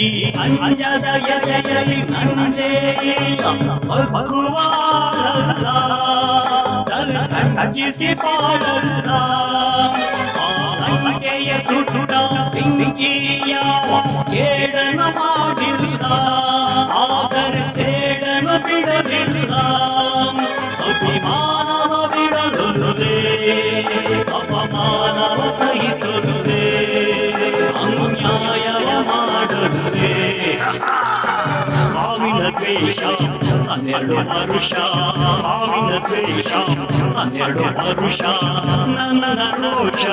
ಈ ಅಂಜದ ಎದೆಯಲ್ಲಿ ನಂಜೆ ಭಗವಾನಲ್ಲ ತಲೆ ತಗ್ಗಿಸಿ ಪಾಡಲ್ಲ ಅಂಗೆಯ ಸುಟ್ಟ ಬೆಂಕಿಯ ಕೇಳನ ಮಾಡಿಲ್ಲ ಆದರೆ ಸೇಡನ ಬಿಡಲಿಲ್ಲ ಹನ್ನೆರಡು ವರುಷ ಹಾವಿನ ದ್ವೇಷ ಹನ್ನೆರಡು ವರುಷ ನನ್ನ ರೋಷ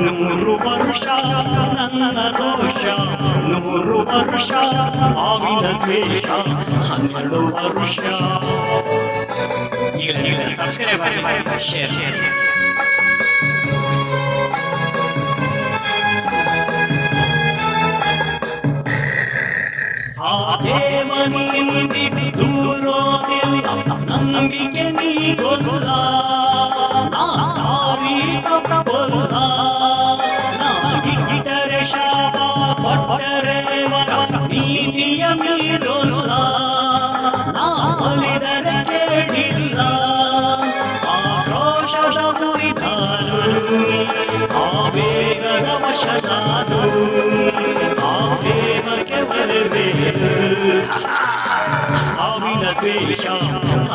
ನೂರು ವರುಷ ನನ್ನ ರೋಷ ನೂರು ವರುಷ ಹಾವಿನ ದ್ವೇಷ ಹನ್ನೆರಡು ವರುಷ ಈಗ ಈಗ ಸಬ್ಸ್ಕ್ರೈಬ್ ಮಾಡಿ ಶೇರ್ ಆ ದೇವನಿಂದಿ ದೂರೋದಿಲ್ಲ ನಂಬಿಕೆ ನೀ ಗೊಲ್ಲ ನಾ ದಾರಿ ತಪ್ಪಲ್ಲ ನಾ ಗಿಟ್ಟರೆ ಶಾಪ ಕೊಟ್ಟರೆ ವರ ನೀತಿಯ ಮೀರೊಲ್ಲ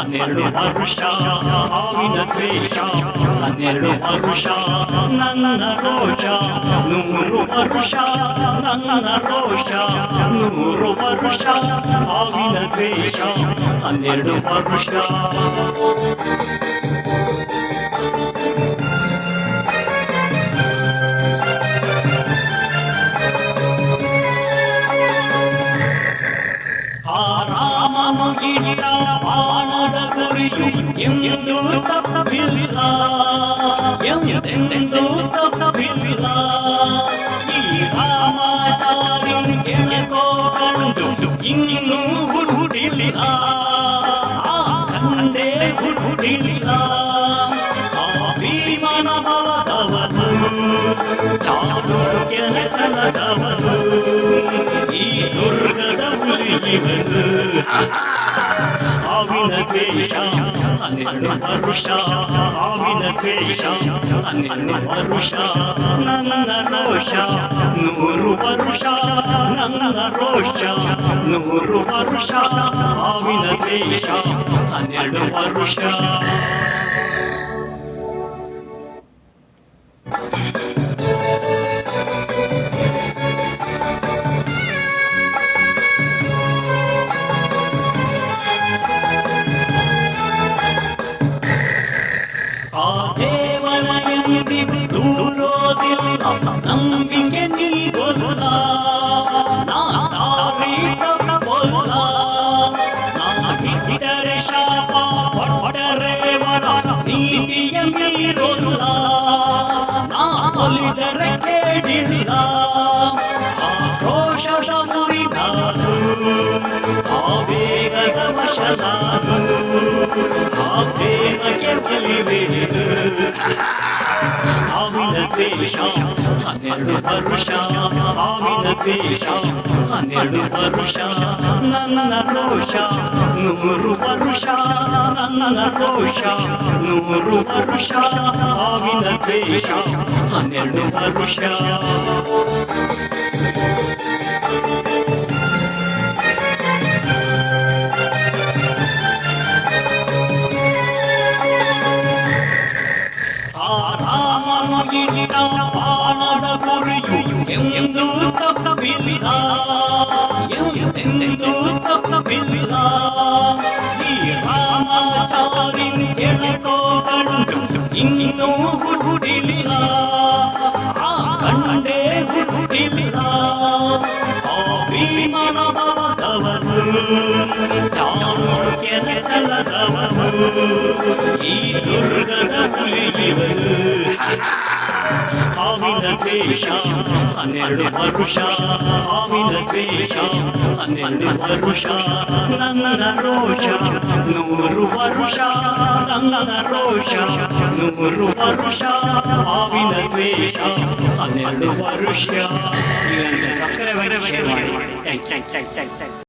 ಹನ್ನೆರಡು ವರುಷ ಹಾವಿನ ದ್ವೇಷ ಹನ್ನೆರಡು ವರುಷ ನನ್ನ ರೋಷ ನೂರು ವರುಷ ನನ್ನ ರೋಷ ನೂರು ವರುಷ ಹಾವಿನ ದ್ವೇಷ ಹನ್ನೆರಡು ವರುಷ ಆ ರಾಮನು ಇಟ್ಟ ಬಾಣದ ಗುರಿಯು ಎಂದು ತಪ್ಪಿಲ್ಲ ಎಂದೆಂದು ತಪ್ಪಿಲ್ಲ ಈ ರಾಮಾಚಾರಿ ಕೆಳಕೋ ಕಂಡು ಇನ್ನೂ ಹುಟ್ಟಿಲ್ಲ ಆ ಕಂಡೇ ಹುಟ್ಟಿಲ್ಲ ಆ ಭೀಮನ ಬಲದವನು ಚಾಲುಕ್ಯನ ಛಲದವನು ಈ ದುರ್ಗದ ಹುಲಿಯುವನು ఆవిన ద్వేష నిన్ను హరుష ఆవిన ద్వేష నిన్ను హరుష నన్న రోష నూరు వరుష నన్న రోష నూరు వరుష ఆవిన ద్వేష నిన్ను హరుష ಒಲಿದರೆ ಕೇಳಿಲ್ಲ ಆ ರೋಷದ ಮುರಿದಾರು ಆ ವೇಗದ ವಶನಾರು ಆ ಪ್ರೇಮಕ್ಕೆ ಬಲಿವೇನು ಹಾವಿನ ದ್ವೇಷ ಹನ್ನೆರಡು ವರುಷ ಹಾವಿನ ದ್ವೇಷ ಹನ್ನೆರಡು ವರುಷ ನನ್ನ ರೋಷ నూరు వరుష నన్న దోష నూరు వరుష ఆవిన దేశ హన్నెరడు వరుష ఆ ರಾಮನು ಇಟ್ಟ ಬಾಣದ ಗುರಿಯು ಎಂದು ತಪ್ಪಿಲ್ಲ ಎಂದೆಂದು ತಪ್ಪಿಲ್ಲ ಈ ರಾಮಾಚಾರಿ ಕೆಳಕೋ ಕಂಡು ಇನ್ನೂ ಹುಟ್ಟಿಲ್ಲ ಆ ಕಂಡೇ ಹುಟ್ಟಿಲ್ಲ ಆ ಭೀಮನ ಬಲದವನು ಚಾಲು ರಥವು ಈ ದುರ್ಗದ ಹುಲಿ ಇವರು ಹಾವಿನ ದ್ವೇಷ ಹನ್ನೆರಡು ವರುಷ ಹಾವಿನ ದ್ವೇಷ ಹನ್ನೆರಡು ವರುಷ ನನ್ನ ರೋಷ ನೂರು ವರುಷ ನನ್ನ ರೋಷ ನೂರು ವರುಷ ಹಾವಿನ ದ್ವೇಷ ಹನ್ನೆರಡು ವರುಷ ಸಬ್ಸ್ಕ್ರೈಬ್ ಶೇರ್ ಮಾಡಿ ಥ್ಯಾಂಕ್ ಯು